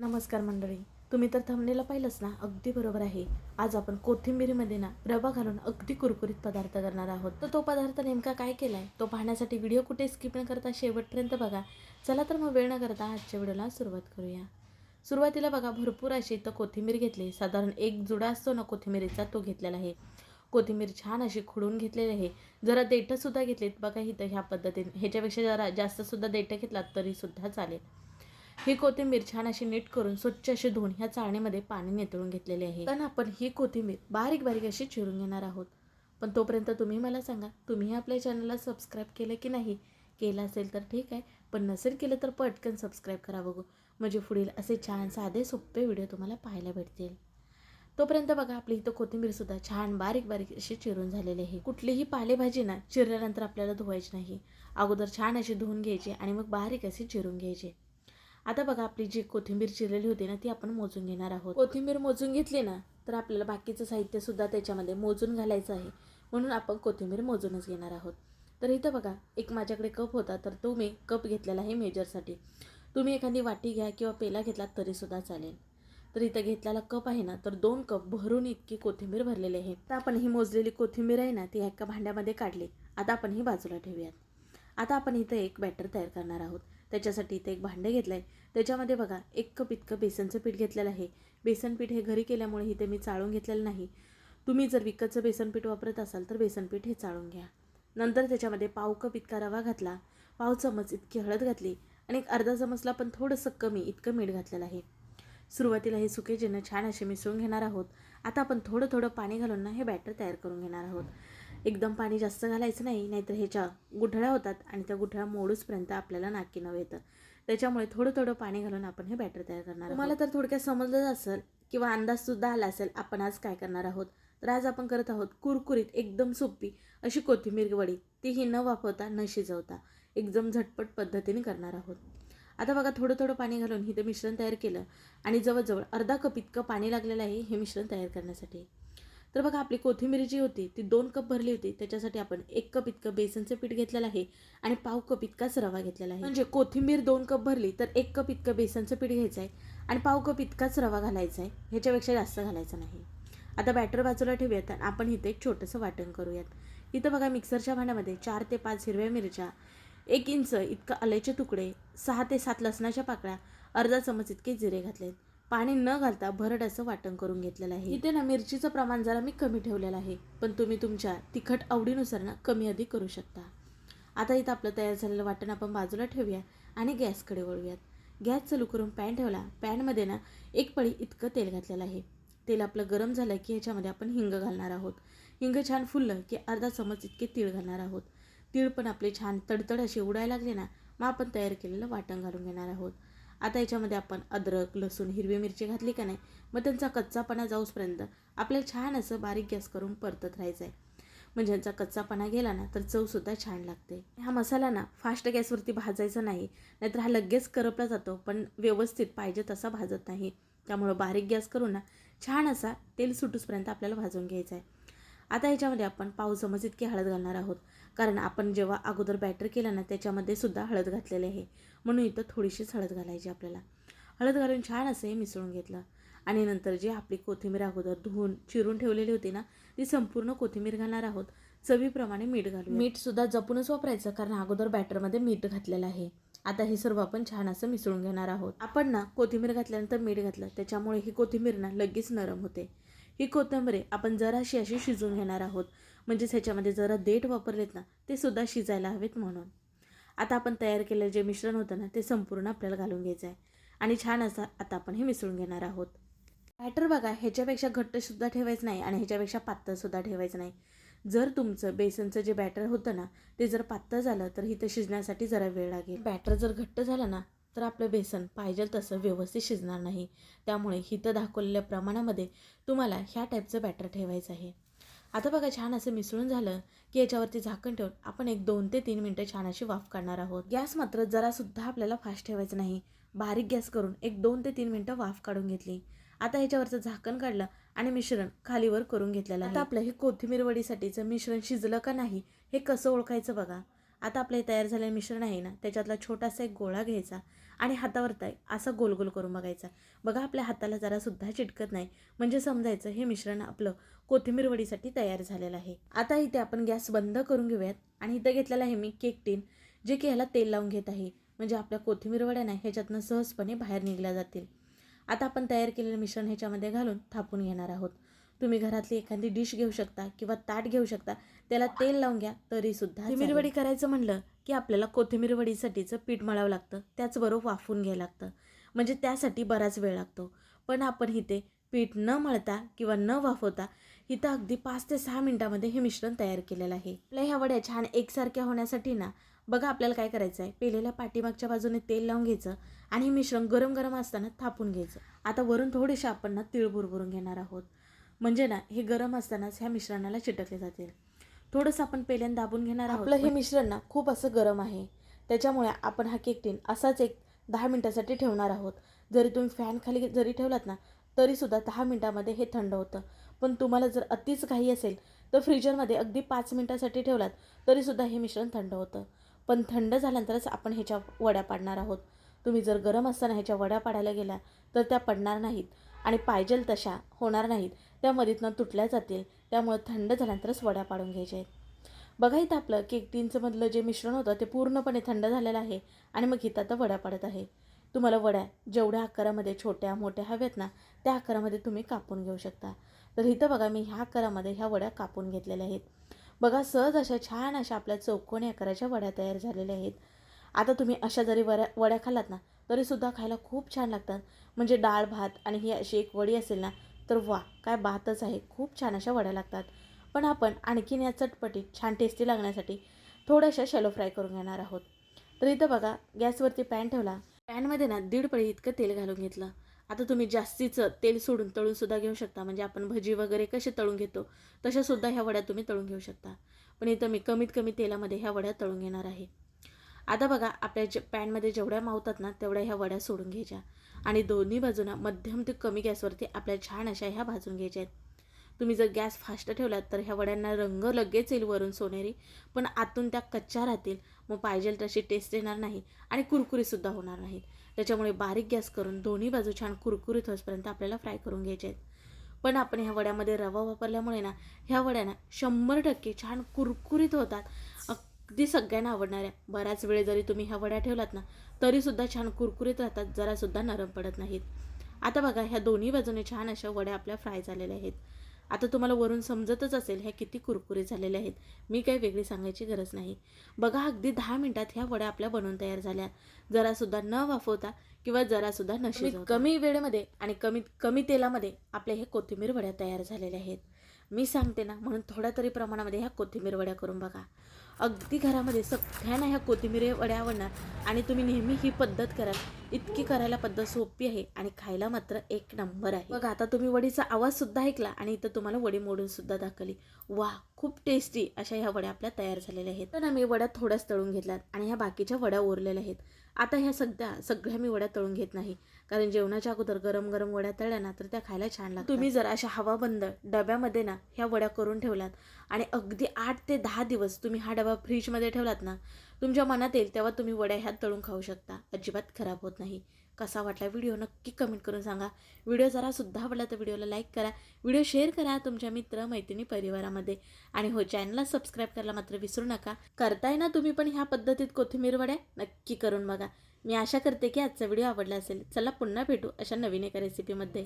नमस्कार मंडळी तुम्ही तर थंबनेला पाहिलंच ना? अगदी बरोबर आहे. आज आपण कोथिंबीरीमध्ये ना रवा घालून अगदी कुरकुरीत पदार्थ करणार आहोत. तर तो पदार्थ नेमका काय केला आहे तो पाहण्यासाठी व्हिडिओ कुठे स्किप न करता शेवटपर्यंत बघा. चला तर मग वेळ न करता आजच्या व्हिडिओला सुरुवात करूया. सुरुवातीला बघा भरपूर अशी इथं कोथिंबीर घेतली. साधारण एक जुडा असतो ना कोथिंबीरीचा तो घेतलेला आहे. कोथिंबीर छान अशी खुडून घेतलेली आहे. जरा देठंसुद्धा घेतलीत. बघा इथं ह्या पद्धतीने. ह्याच्यापेक्षा जरा जास्तसुद्धा देठं घेतलात तरीसुद्धा चालेल. ही कोथिंबीर छान अशी नीट करून स्वच्छ अशी धुवून ह्या चाळणीमध्ये पाणी नेतळून घेतलेले आहे. पण आपण ही कोथिंबीर बारीक बारीक अशी चिरून घेणार आहोत. पण तोपर्यंत तुम्ही मला सांगा तुम्ही आपल्या चॅनलला सबस्क्राईब केलं की नाही? केलं असेल तर ठीक आहे. पण नसेल केलं तर पटकन सबस्क्राईब करा बघू. म्हणजे पुढील असे छान साधे सोपे व्हिडिओ तुम्हाला पाहायला भेटतील. तोपर्यंत बघा आपली इथं कोथिंबीरसुद्धा छान बारीक बारीक अशी चिरून झालेली आहे. कुठलीही पालेभाजी ना चिरल्यानंतर आपल्याला धुवायची नाही. अगोदर छान अशी धुवून घ्यायची आणि मग बारीक अशी चिरून घ्यायची. आता बघा आपली जी कोथिंबीर चिरलेली होती ना ती आपण मोजून घेणार आहोत. कोथिंबीर मोजून घेतली ना तर आपल्याला बाकीचं साहित्य सुद्धा त्याच्यामध्ये मोजून घालायचं आहे. म्हणून आपण कोथिंबीर मोजूनच घेणार आहोत. तर इथं बघा एक माझ्याकडे कप होता तर तो मी कप घेतलेला आहे मेजरसाठी. तुम्ही एखादी वाटी घ्या किंवा पेला घेतलात तरीसुद्धा चालेल. तर इथं घेतलेला कप आहे ना तर दोन कप भरून इतकी कोथिंबीर भरलेली आहे. तर आपण ही मोजलेली कोथिंबीर आहे ना ती एका भांड्यामध्ये काढली. आता आपण ही बाजूला ठेवूयात. आता आपण इथं एक बॅटर तयार करणार आहोत. त्याच्यासाठी इथे एक भांडे घेतलं आहे त्याच्यामध्ये बघा एक कप इतकं बेसनचं पीठ घेतलेलं आहे. बेसन पीठ हे घरी केल्यामुळे इथे मी चाळून घेतलेलं नाही. तुम्ही जर विकतचं बेसन पीठ वापरत असाल तर बेसन पीठ हे चाळून घ्या. नंतर त्याच्यामध्ये पाव कप इतका रवा घातला. पाव चमच इतकी हळद घातली आणि एक अर्धा चमचला पण थोडंसं कमी इतकं मीठ घातलेलं आहे. सुरुवातीला हे सुके छान असे मिसळून घेणार आहोत. आता आपण थोडं थोडं पाणी घालून ना हे बॅटर तयार करून घेणार आहोत. एकदम पाणी जास्त घालायचं नाही नाहीतर ह्याच्या गुठळ्या होतात आणि त्या गुठळ्या मोडूसपर्यंत आपल्याला नाकी नव येतं. त्याच्यामुळे थोडं थोडं पाणी घालून आपण हे बॅटर तयार करणार मला तर थोडक्यात समजलं असेल किंवा अंदाजसुद्धा आला असेल आपण आज काय करणार आहोत? तर आज आपण करत आहोत कुरकुरीत एकदम सोपी अशी कोथिंबीर वडी. तीही न वापरता न शिजवता एकदम झटपट पद्धतीने करणार आहोत. आता बघा थोडं थोडं पाणी घालून हे ते मिश्रण तयार केलं आणि जवळजवळ अर्धा कप इतकं पाणी लागलेलं आहे हे मिश्रण तयार करण्यासाठी. तर बघा आपली कोथिंबीर जी होती ती दोन कप भरली होती. त्याच्यासाठी आपण एक कप इतकं बेसनचं पीठ घेतलेलं आहे आणि पाव कप इतकाच रवा घेतलेला आहे. म्हणजे कोथिंबीर दोन कप भरली तर एक कप इतकं बेसनचं पीठ घ्यायचं आहे आणि पाव कप इतकाच रवा घालायचा आहे ह्याच्यापेक्षा जास्त घालायचं नाही. आता बॅटर बाजूला ठेवूयात आणि आपण इथे एक छोटंसं वाटण करूयात. इथं बघा मिक्सरच्या भांड्यामध्ये चार ते पाच हिरव्या मिरच्या एक इंच इतकं आल्याचे तुकडे सहा ते सात लसणाच्या पाकळ्या अर्धा चमच इतके जिरे घातलेत. पाणी न घालता भरड असं वाटण करून घेतलेलं आहे. इथे ना मिरचीचं प्रमाण जरा मी कमी ठेवलेलं आहे. पण तुम्ही तुमच्या तिखट आवडीनुसार ना कमी अधिक करू शकता. आता इथं आपलं तयार झालेलं वाटण आपण बाजूला ठेवूया आणि गॅसकडे वळूयात. गॅस चालू करून पॅन ठेवला. पॅनमध्ये ना एक पळी इतकं तेल घातलेलं आहे. तेल आपलं गरम झालं की ह्याच्यामध्ये आपण हिंग घालणार आहोत. हिंग छान फुललं की अर्धा चमच इतके तीळ घालणार आहोत. तीळ पण आपले छान तडतड असे उडायला लागले ना मग आपण तयार केलेलं वाटण घालून घेणार आहोत. आता याच्यामध्ये आपण अद्रक लसूण हिरवी मिरची घातली का नाही मग त्यांचा कच्चापणा जाऊसपर्यंत आपल्याला छान असं बारीक गॅस करून परतत राहायचं आहे म्हणजे यांचा कच्चापणा गेला ना तर चवसुद्धा छान लागते. हा मसाला ना फास्ट गॅसवरती भाजायचा नाही नाहीतर हा लगेच करपला जातो पण व्यवस्थित पाहिजे तसा भाजत नाही. त्यामुळं बारीक गॅस करून ना छान असा तेल सुटूसपर्यंत आपल्याला भाजून घ्यायचा आहे आता ह्याच्यामध्ये आपण पाव चमच इतकी हळद घालणार आहोत. कारण आपण जेव्हा अगोदर बॅटर केलं ना त्याच्यामध्ये सुद्धा हळद घातलेली आहे. म्हणून इथं थोडीशीच हळद घालायची आपल्याला. हळद घालून छान असं हे मिसळून घेतलं. आणि नंतर जी आपली कोथिंबीर अगोदर धुवून चिरून ठेवलेली होती ना ती संपूर्ण कोथिंबीर घालणार आहोत. चवीप्रमाणे मीठ घालू मीठसुद्धा जपूनच वापरायचं कारण अगोदर बॅटरमध्ये मीठ घातलेलं आहे. आता हे सर्व आपण छान असं मिसळून घेणार आहोत. आपण ना कोथिंबीर घातल्यानंतर मीठ घातलं. त्याच्यामुळे ही कोथिंबीर ना लगेच नरम होते. ही कोथिंबीर आपण जराशी अशी शिजवून घेणार आहोत. म्हणजेच ह्याच्यामध्ये जरा देठ वापरलेत ना ते सुद्धा शिजायला हवेत म्हणून. आता आपण तयार केलेलं जे मिश्रण होतं ना ते संपूर्ण आपल्याला घालून घ्यायचं आहे. आणि छान असं आता आपण हे मिसळून घेणार आहोत. बॅटर बघा ह्याच्यापेक्षा घट्टसुद्धा ठेवायचं नाही आणि ह्याच्यापेक्षा पातळसुद्धा ठेवायचं नाही. जर तुमचं बेसनचं जे बॅटर होतं ना ते जर पातळ झालं तर इथं शिजण्यासाठी जरा वेळ लागेल. बॅटर जर घट्ट झालं ना तर आपलं बेसन पाहिजे तसं व्यवस्थित शिजणार नाही. त्यामुळे हिथं दाखवलेल्या प्रमाणामध्ये तुम्हाला ह्या टाईपचं बॅटर ठेवायचं आहे. आता बघा छान असं मिसळून झालं की याच्यावरती झाकण ठेवून आपण एक दोन ते तीन मिनटं छान अशी वाफ काढणार आहोत. गॅस मात्र जरासुद्धा आपल्याला फास्ट ठेवायचं नाही. बारीक गॅस करून एक दोन ते तीन मिनटं वाफ काढून घेतली. आता ह्याच्यावरचं झाकण काढलं आणि मिश्रण खालीवर करून घेतलेलं आता आपलं हे कोथिंबीर वडीसाठीचं मिश्रण शिजलं का नाही हे कसं ओळखायचं बघा. आता आपलं हे तयार झालेलं मिश्रण आहे ना त्याच्यातला छोटासा एक गोळा घ्यायचा. आणि हातावरताय असा गोल गोल करून बघायचा. बघा आपल्या हाताला जरासुद्धा चिटकत नाही. म्हणजे समजायचं हे मिश्रण आपलं कोथिंबीर वडीसाठी तयार झालेलं आहे. आता इथे आपण गॅस बंद करून घेऊयात. आणि इथं घेतलेलं आहे मी केक टीन जे की ह्याला तेल लावून घेत आहे. म्हणजे आपल्या कोथिंबीर वड्या नाही ह्याच्यातनं सहजपणे बाहेर निघल्या जातील. आता आपण तयार केलेलं मिश्रण ह्याच्यामध्ये घालून थापून घेणार आहोत. तुम्ही घरातली एखादी डिश घेऊ शकता किंवा ताट घेऊ शकता त्याला तेल लावून घ्या तरीसुद्धा कोथिंबीर वडी करायचं म्हणलं की आपल्याला कोथिंबीर वडीसाठीचं पीठ मळावं लागतं त्याचबरोबर वाफून घ्यायला लागतं. म्हणजे त्यासाठी बराच वेळ लागतो. पण आपण इथे पीठ न मळता किंवा न वाफवता इथं अगदी पाच ते सहा मिनिटामध्ये हे मिश्रण तयार केलेलं आहे. आपल्या ह्या वड्या छान एकसारख्या होण्यासाठी ना बघा आपल्याला काय करायचं आहे पेलेल्या पाठीमागच्या बाजूने तेल लावून घ्यायचं आणि हे मिश्रण गरम गरम असताना थापून घ्यायचं. आता वरून थोडेसे आपण ना तिळ बुरबुरून घेणार आहोत. म्हणजे ना हे गरम असतानाच ह्या मिश्रणाला चिटकले जातील. थोडंसं आपण पेल्यान दाबून घेणार आहोत. आपलं हे मिश्रण ना खूप असं गरम आहे. त्याच्यामुळे आपण हा केक टिन असाच एक दहा मिनटासाठी ठेवणार आहोत. जरी तुम्ही फॅन खाली जरी ठेवलात ना तरीसुद्धा दहा मिनटामध्ये हे थंड होतं. पण तुम्हाला जर अतिच काही असेल तर फ्रीजरमध्ये अगदी पाच मिनटासाठी ठेवलात तरीसुद्धा हे मिश्रण थंड होतं. पण थंड झाल्यानंतरच आपण ह्याच्या वड्या पाडणार आहोत. तुम्ही जर गरम असताना ह्याच्या वड्या पाडायला गेल्या तर त्या पडणार नाहीत. आणि पाहिजेल तशा होणार नाहीत. त्या मदीतनं तुटल्या जातील त्यामुळे थंड झाल्यानंतरच वड्या पाडून घ्यायच्या आहेत. बघा इथं आपलं केक टीनचंमधलं जे मिश्रण होतं ते पूर्णपणे थंड झालेलं आहे आणि मग इथं आता वड्या पाडत आहे. तुम्हाला वड्या जेवढ्या आकारामध्ये छोट्या मोठ्या हव्यात ना त्या आकारामध्ये तुम्ही कापून घेऊ शकता. तर इथं बघा मी ह्या आकारामध्ये ह्या वड्या कापून घेतलेल्या आहेत. बघा सहज अशा छान अशा आपल्या चौकोनी आकाराच्या वड्या तयार झालेल्या आहेत. आता तुम्ही अशा जरी वड्या वड्या खाल्लात ना तरीसुद्धा खायला खूप छान लागतात. म्हणजे डाळ भात आणि ही अशी एक वडी असेल ना तर वा काय बातच आहे. खूप छान अशा वड्या लागतात. पण आपण आणखीन या चटपटीत छान टेस्टी लागण्यासाठी थोड्याशा शॅलो फ्राय करून घेणार आहोत. तर इथं बघा गॅसवरती पॅन ठेवला. पॅनमध्ये ना दीड पळी इतकं तेल घालून घेतलं. आता तुम्ही जास्तीचं तेल सोडून तळून सुद्धा घेऊ शकता. म्हणजे आपण भजी वगैरे कसे तळून घेतो तशा सुद्धा ह्या वड्या तुम्ही तळून घेऊ शकता. पण इथं मी कमीत कमी तेलामध्ये ह्या वड्या तळून घेणार आहे. आता बघा आपल्या जे पॅनमध्ये जेवढ्या मावतात ना तेवढ्या ह्या वड्या सोडून घ्यायच्या. आणि दोन्ही बाजूंना मध्यम ते कमी गॅसवरती आपल्या छान अशा ह्या भाजून घ्यायच्या आहेत. तुम्ही जर गॅस फास्ट ठेवलात तर ह्या वड्यांना रंग लगेच येईल वरून सोनेरी पण आतून त्या कच्च्या राहतील. मग पाहिजे तशी टेस्ट येणार नाही आणि कुरकुरीसुद्धा होणार नाही. त्याच्यामुळे बारीक गॅस करून दोन्ही बाजू छान कुरकुरीत होईपर्यंत आपल्याला फ्राय करून घ्यायचे आहेत. पण आपण ह्या वड्यामध्ये रवा वापरल्यामुळे ना ह्या वड्यांना शंभर टक्के छान कुरकुरीत होतात. अगदी सगळ्यांना आवडणाऱ्या. बऱ्याच वेळ जरी तुम्ही ह्या वड्या ठेवलात ना तरीसुद्धा छान कुरकुरीत राहतात जरासुद्धा नरम पडत नाहीत. आता बघा ह्या दोन्ही बाजूने छान अशा वड्या आपल्या फ्राय झालेल्या आहेत. आता तुम्हाला वरून समजतच असेल ह्या किती कुरकुरीत झालेल्या आहेत. मी काही वेगळी सांगायची गरज नाही. बघा अगदी दहा मिनिटात ह्या वड्या आपल्या बनवून तयार झाल्या. जरासुद्धा न वाफवता किंवा जरासुद्धा न शिजवता. कमी वेळेमध्ये आणि कमीत कमी तेलामध्ये आपल्या हे कोथिंबीर वड्या तयार झालेल्या आहेत. मी सांगते ना म्हणून थोड्या तरी प्रमाणामध्ये ह्या कोथिंबीर वड्या करून बघा. अगदी घरामध्ये सगळ्यांना ह्या कोथिंबीर वड्या आवडणार. आणि तुम्ही नेहमी ही पद्धत कराल इतकी करायला पद्धत सोपी आहे आणि खायला मात्र एक नंबर आहे. बघा आता तुम्ही वडीचा आवाज सुद्धा ऐकला आणि इथं तुम्हाला वडी मोडून सुद्धा दाखवली. वा खूप टेस्टी अशा ह्या वड्या आपल्या तयार झालेल्या आहेत. तर ना मी वड्या थोड्याच तळून घेतल्यात आणि ह्या बाकीच्या वड्या उरलेल्या आहेत. आता ह्या सध्या सगळ्या मी वड्या तळून घेत नाही. कारण जेवणाच्या अगोदर गरम गरम वड्या तळल्या ना तर त्या खायला छान लागतात. तुम्ही जर अशा हवाबंद डब्यामध्ये ना ह्या वड्या करून ठेवल्यात आणि अगदी आठ ते दहा दिवस तुम्ही हा डबा फ्रीजमध्ये ठेवलात ना तुमच्या मनात येईल तेव्हा तुम्ही वड्या ह्यात तळून खाऊ शकता. अजिबात खराब होत नाही. कसा वाटला व्हिडिओ नक्की कमेंट करून सांगा. व्हिडिओ जरा सुद्धा आवडला तर व्हिडिओला लाईक करा. व्हिडिओ शेअर करा तुमच्या मित्र मैत्रिणी परिवारामध्ये. आणि हो चॅनलला सबस्क्राईब करायला मात्र विसरू नका. करताय ना तुम्ही पण ह्या पद्धतीत कोथिंबीर वड्या? नक्की करून बघा. मी आशा करते की आजचा व्हिडिओ आवडला असेल. चला पुन्हा भेटू अशा नवीन एका रेसिपीमध्ये